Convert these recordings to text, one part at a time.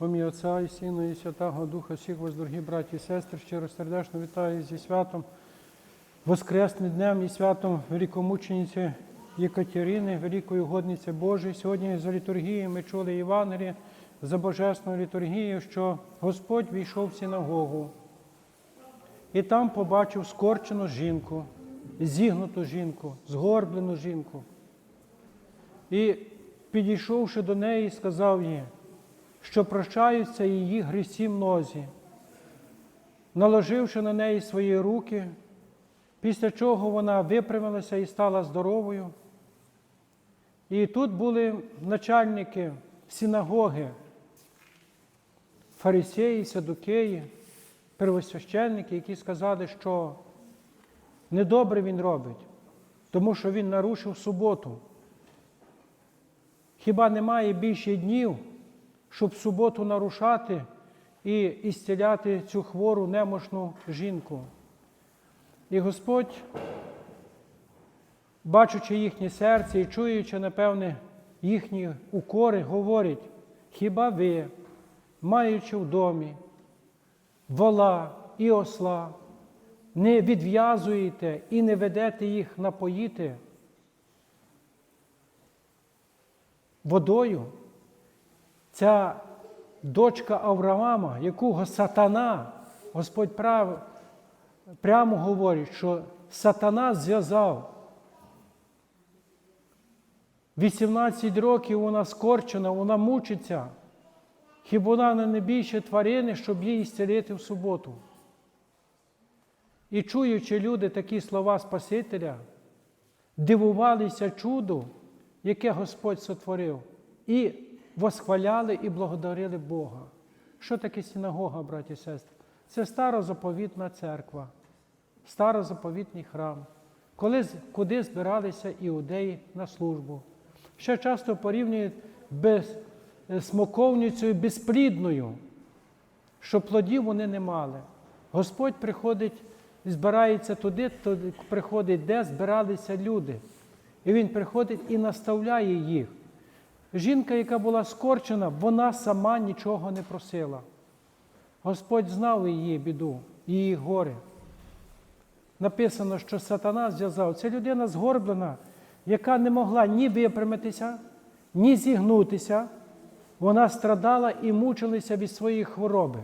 В ім'я Отця і Сина, і Святого Духа, всіх вас, дорогі браті і сестри, щиро сердечно вітаю зі святом, Воскресним днем і святом великомучениці Єкатерини, великої угодниці Божої. Сьогодні за літургією ми чули Євангеліє, за Божественною літургією, що Господь війшов в синагогу і там побачив скорчену жінку, зігнуту жінку, згорблену жінку. І підійшовши до неї, сказав їй, що прощаються її грісі мнозі, наложивши на неї свої руки, після чого вона випрямилася і стала здоровою. І тут були начальники синагоги, фарисеї, садукеї, первосвященники, які сказали, що недобре він робить, тому що він нарушив суботу. Хіба немає більше днів, щоб суботу нарушати і ісціляти цю хвору немощну жінку? І Господь, бачучи їхнє серце і чуючи, напевне, їхні укори, говорить, хіба ви, маючи в домі вола і осла, не відв'язуєте і не ведете їх напоїти водою? Ця дочка Авраама, якого сатана, Господь прав, прямо говорить, що сатана зв'язав. 18 років вона скорчена, вона мучиться. Хіба вона не більше тварини, щоб її зцілити в суботу? І чуючи люди такі слова Спасителя, дивувалися чуду, яке Господь сотворив, і восхваляли і благодарили Бога. Що таке синагога, браті і сестри? Це старозаповітна церква, старозаповітний храм, коли, куди збиралися іудеї на службу. Ще часто порівнюють без смоковницею безплідною, що плодів вони не мали. Господь приходить, збирається туди, туди приходить, де збиралися люди. І Він приходить і наставляє їх. Жінка, яка була скорчена, вона сама нічого не просила. Господь знав її біду, її горе. Написано, що сатана зв'язав. Це людина згорблена, яка не могла ні випрямитися, ні зігнутися. Вона страдала і мучилася від своєї хвороби.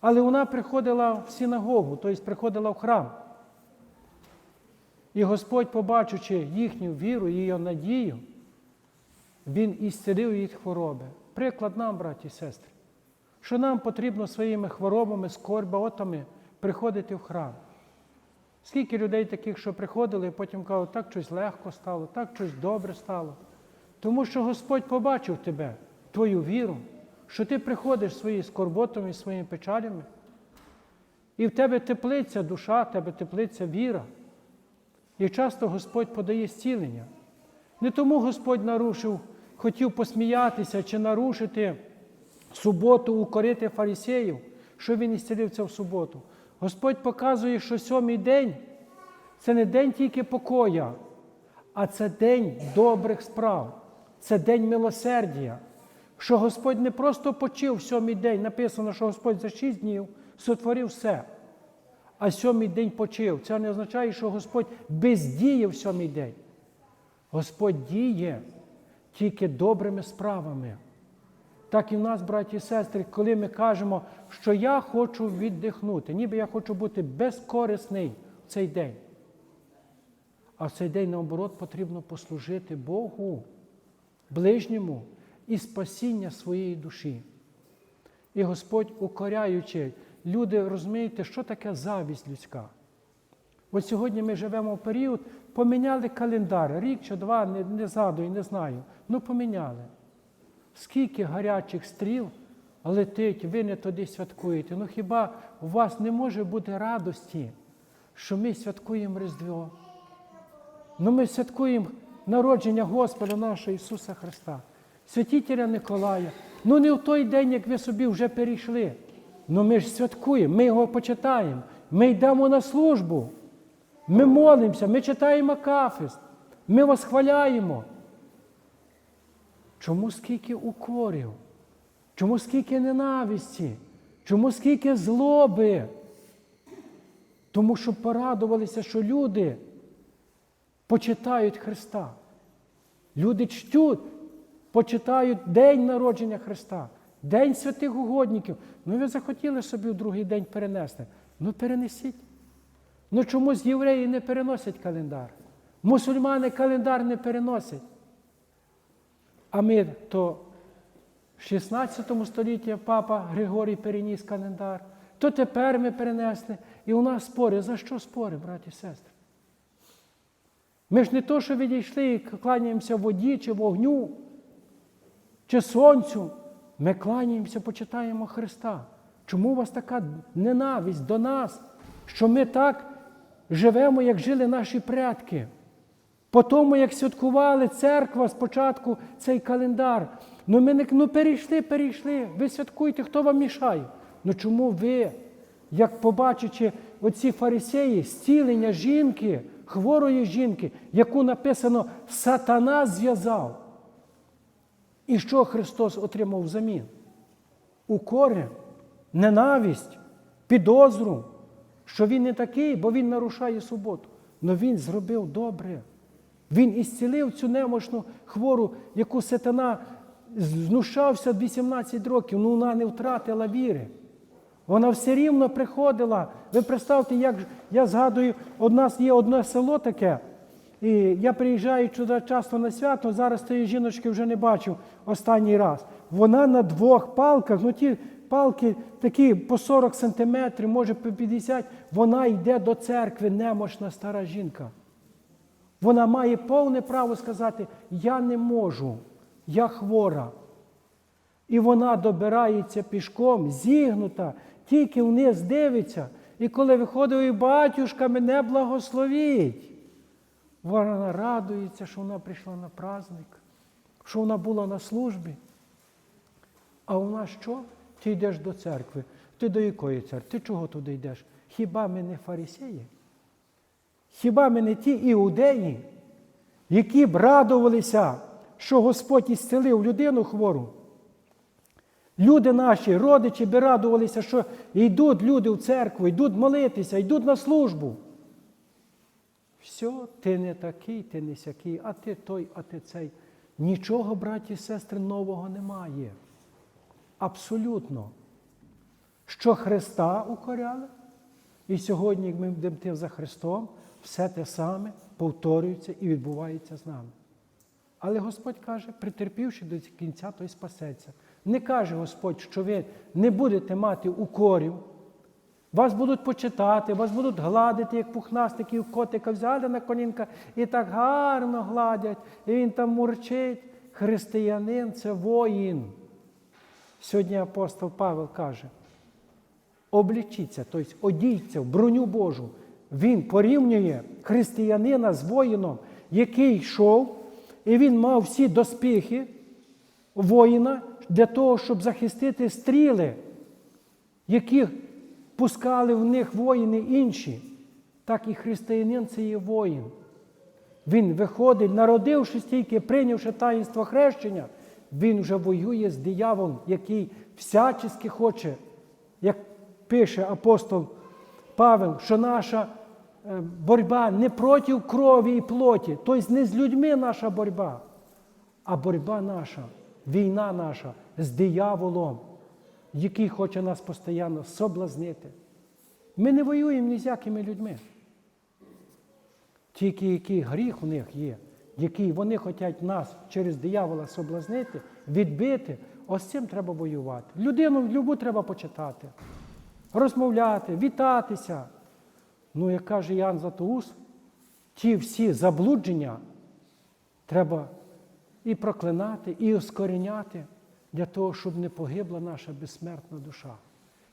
Але вона приходила в синагогу, тобто приходила в храм. І Господь, побачивши їхню віру, її надію, Він ісцелив їх хвороби. Приклад нам, браті і сестри, що нам потрібно своїми хворобами, скорботами приходити в храм. Скільки людей таких, що приходили, і потім кажуть, так щось легко стало, так щось добре стало. Тому що Господь побачив тебе, твою віру, що ти приходиш своїми скорботами, своїми печалями, і в тебе теплиться душа, в тебе теплиться віра. І часто Господь подає зцілення. Не тому Господь нарушив, хотів посміятися чи нарушити суботу, укорити фарисеїв, що Він ісцелився в суботу. Господь показує, що сьомий день це не день тільки покоя, а це день добрих справ, це день милосердя. Що Господь не просто почив сьомий день, написано, що Господь за шість днів сотворив все, а сьомий день почив. Це не означає, що Господь бездіє в сьомий день. Господь діє тільки добрими справами. Так і в нас, браті і сестри, коли ми кажемо, що я хочу віддихнути, ніби я хочу бути безкорисний в цей день. А в цей день, наоборот, потрібно послужити Богу, ближньому і спасіння своєї душі. І Господь, укоряючи, люди розумієте, що таке завість людська. От сьогодні ми живемо в період, поміняли календар, рік чи два, не, не згадую, не знаю. Ну поміняли. Скільки гарячих стріл летить, ви не туди святкуєте. Ну хіба у вас не може бути радості, що ми святкуємо Різдво? Ну ми святкуємо народження Господа нашого Ісуса Христа, святителя Николая. Ну не в той день, як ви собі вже перейшли. Ну ми ж святкуємо, ми його почитаємо, ми йдемо на службу, ми молимося, ми читаємо Акафист, ми восхваляємо. Чому скільки укорів? Чому скільки ненависті? Чому скільки злоби? Тому що порадувалися, що люди почитають Христа. Люди чтуть, почитають День народження Христа, День святих угодників. Ну ви захотіли собі в другий день перенести. Ну перенесіть. Ну чомусь євреї не переносять календар. Мусульмани календар не переносять. А ми то в 16 столітті папа Григорій переніс календар, то тепер ми перенесли. І у нас спори. За що спори, браті і сестри? Ми ж не то, що відійшли і кланяємося воді чи вогню, чи сонцю. Ми кланяємося, почитаємо Христа. Чому у вас така ненависть до нас, що ми так живемо, як жили наші предки? По тому, як святкували церква спочатку цей календар. Ну ми не ну перейшли, перейшли. Ви святкуйте, хто вам мішає? Ну чому ви, як побачачи оці фарисеї, зцілення жінки, хворої жінки, яку написано Сатана зв'язав? І що Христос отримав взамін? Укори, ненависть, підозру, що Він не такий, бо Він нарушає суботу. Но Він зробив добре. Він ісцілив цю немощну хвору, яку сатана знущався 18 років, ну вона не втратила віри. Вона все рівно приходила. Ви представте, як я згадую, у нас є одне село таке, і я приїжджаю туди часто на свято, зараз тієї жіночки вже не бачив останній раз. Вона на двох палках, ну ті палки такі по 40 сантиметрів, може по 50, вона йде до церкви, немощна стара жінка. Вона має повне право сказати, я не можу, я хвора. І вона добирається пішком, зігнута, тільки вниз дивиться. І коли виходить, і батюшка мене благословіть. Вона радується, що вона прийшла на праздник, що вона була на службі. А нас що? Ти йдеш до церкви. Ти до якої церкви? Ти чого туди йдеш? Хіба ми не фарисеї? Хіба ми не ті іудеї, які б радувалися, що Господь ісцелив людину хвору? Люди наші, родичі би радувалися, що йдуть люди в церкву, йдуть молитися, йдуть на службу. Все, ти не такий, ти не сякий, а ти той, а ти цей. Нічого, браті і сестри, нового немає. Абсолютно. Що Христа укоряли, і сьогодні, як ми будемо йти за Христом, все те саме повторюється і відбувається з нами. Але Господь каже, притерпівши до кінця, той спасеться. Не каже Господь, що ви не будете мати укорів, вас будуть почитати, вас будуть гладити, як пухнастиків котика взяли на колінка і так гарно гладять, і він там мурчить. Християнин це воїн. Сьогодні апостол Павел каже, облічіться, тобто одійться в броню Божу. Він порівнює християнина з воїном, який йшов, і він мав всі доспіхи воїна для того, щоб захистити стріли, які пускали в них воїни інші. Так і християнин це є воїн. Він виходить, народившись тільки, прийнявши таїнство хрещення, він вже воює з дияволом, який всячески хоче, як пише апостол Павел, що наша е, боротьба не проти крові і плоті, тобто не з людьми наша боротьба, а боротьба наша, війна наша з дияволом, який хоче нас постійно соблазнити. Ми не воюємо ні з якими людьми. Тільки який гріх у них є, який вони хочуть нас через диявола соблазнити, відбити, ось цим треба воювати. Людину любу треба почитати, розмовляти, вітатися. Ну, як каже Ян Златоус, ті всі заблудження треба і проклинати, і оскоріняти для того, щоб не погибла наша безсмертна душа.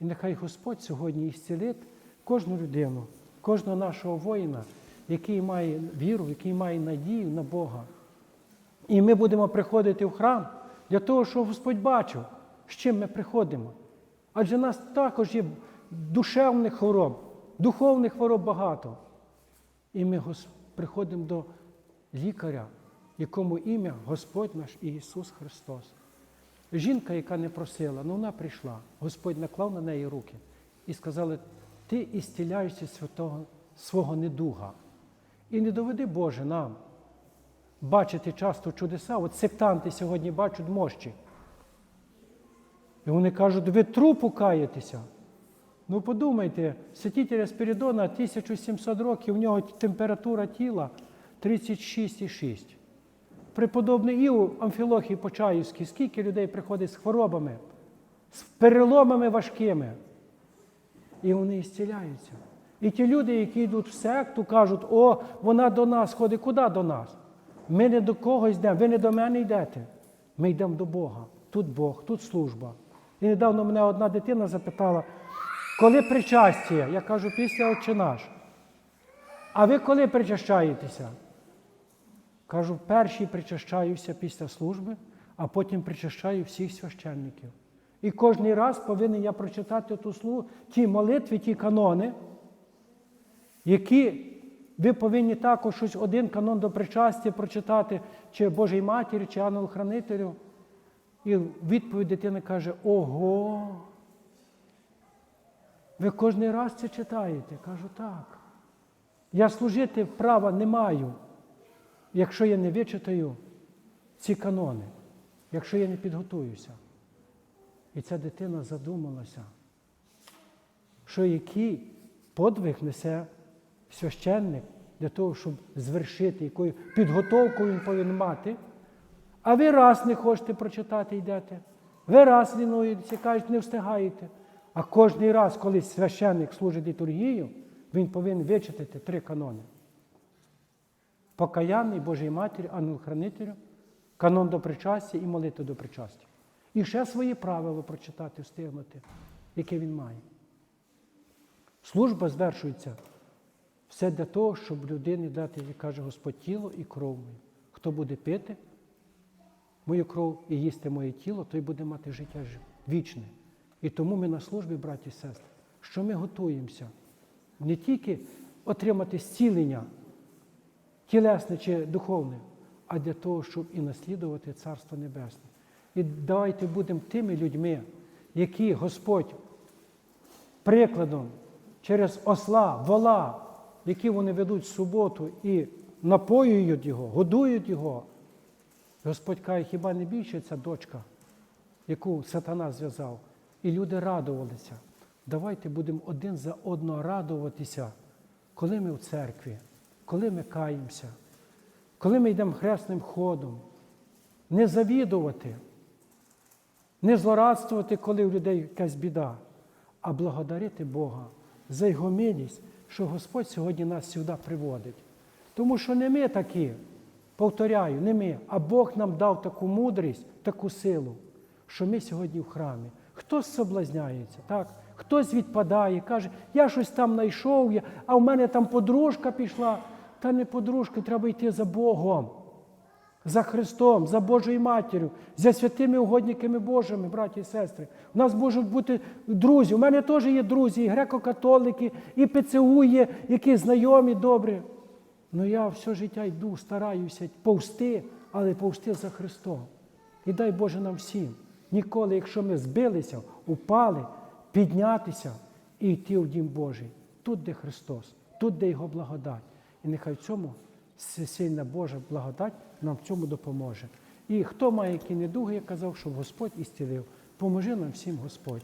І нехай Господь сьогодні ісцілить кожну людину, кожного нашого воїна, який має віру, який має надію на Бога. І ми будемо приходити в храм для того, щоб Господь бачив, з чим ми приходимо. Адже в нас також є душевних хвороб, духовних хвороб багато. І ми приходимо до лікаря, якому ім'я Господь наш Ісус Христос. жінка, яка не просила, ну вона прийшла. Господь наклав на неї руки і сказали, ти істіляєшся святого, свого недуга. І не доведи Боже нам бачити часто чудеса. От сектанти сьогодні бачать мощі. І вони кажуть, ви трупу каєтеся. Ну подумайте, святителя Спірідона 1700 років, у нього температура тіла 36,6. Преподобний Іу Амфілохій Почаївський, скільки людей приходить з хворобами, з переломами важкими. І вони ісціляються. І ті люди, які йдуть в секту, кажуть, о, вона до нас ходить. Куди до нас? Ми не до когось йдемо, ви не до мене йдете. Ми йдемо до Бога. Тут Бог, тут служба. І недавно мене одна дитина запитала, коли причастя? Я кажу, після Отче наш. А ви коли причащаєтеся? Кажу, перший причащаюся після служби, а потім причащаю всіх священників. І кожен раз повинен я прочитати ту службу, ті молитви, ті канони, які ви повинні також щось один канон до причастя прочитати, чи Божій Матері, чи ангел-хранителю. І відповідь дитина каже: Ого! Ви кожен раз це читаєте? Кажу, так. Я служити права не маю, якщо я не вичитаю ці канони, якщо я не підготуюся. І ця дитина задумалася, що який подвиг несе священник для того, щоб звершити, якою підготовку він повинен мати. А ви раз не хочете прочитати, йдете. Ви раз лінуєтеся, кажете, не встигаєте. А кожен раз, коли священник служить літургію, він повинен вичитати три канони. Покаянний Божій Матері, ангел-хранителю, канон до причастя і молитва до причастя. І ще свої правила прочитати, встигнути, яке він має. Служба звершується все для того, щоб людині дати, як каже Господь, тіло і кров мою. Хто буде пити мою кров і їсти моє тіло, той буде мати життя вічне. І тому ми на службі, браті і сестри, що ми готуємося не тільки отримати зцілення, тілесне чи духовне, а для того, щоб і наслідувати Царство Небесне. І давайте будемо тими людьми, які Господь прикладом через осла, вола, які вони ведуть в суботу і напоюють його, годують його. Господь каже, хіба не більше ця дочка, яку сатана зв'язав, і люди радувалися. Давайте будемо один за одного радуватися, коли ми в церкві, коли ми каємося, коли ми йдемо хресним ходом, не завідувати, не злорадствувати, коли в людей якась біда, а благодарити Бога за Його милість, що Господь сьогодні нас сюди приводить. Тому що не ми такі, повторяю, не ми, а Бог нам дав таку мудрість, таку силу, що ми сьогодні в храмі. Хтось соблазняється, так? хтось відпадає, каже, я щось там знайшов, а в мене там подружка пішла. Та не подружка, треба йти за Богом, за Христом, за Божою Матір'ю, за святими угодниками Божими, браті і сестри. У нас можуть бути друзі. У мене теж є друзі, і греко-католики, і ПЦУ є, які знайомі добрі. Ну я все життя йду, стараюся повсти, але повсти за Христом. І дай Боже нам всім. Ніколи, якщо ми збилися, упали, піднятися і йти в Дім Божий. Тут, де Христос, тут, де Його благодать. І нехай в цьому сильна Божа благодать нам в цьому допоможе. І хто має які недуги, я казав, щоб Господь істілив. Поможи нам всім Господь.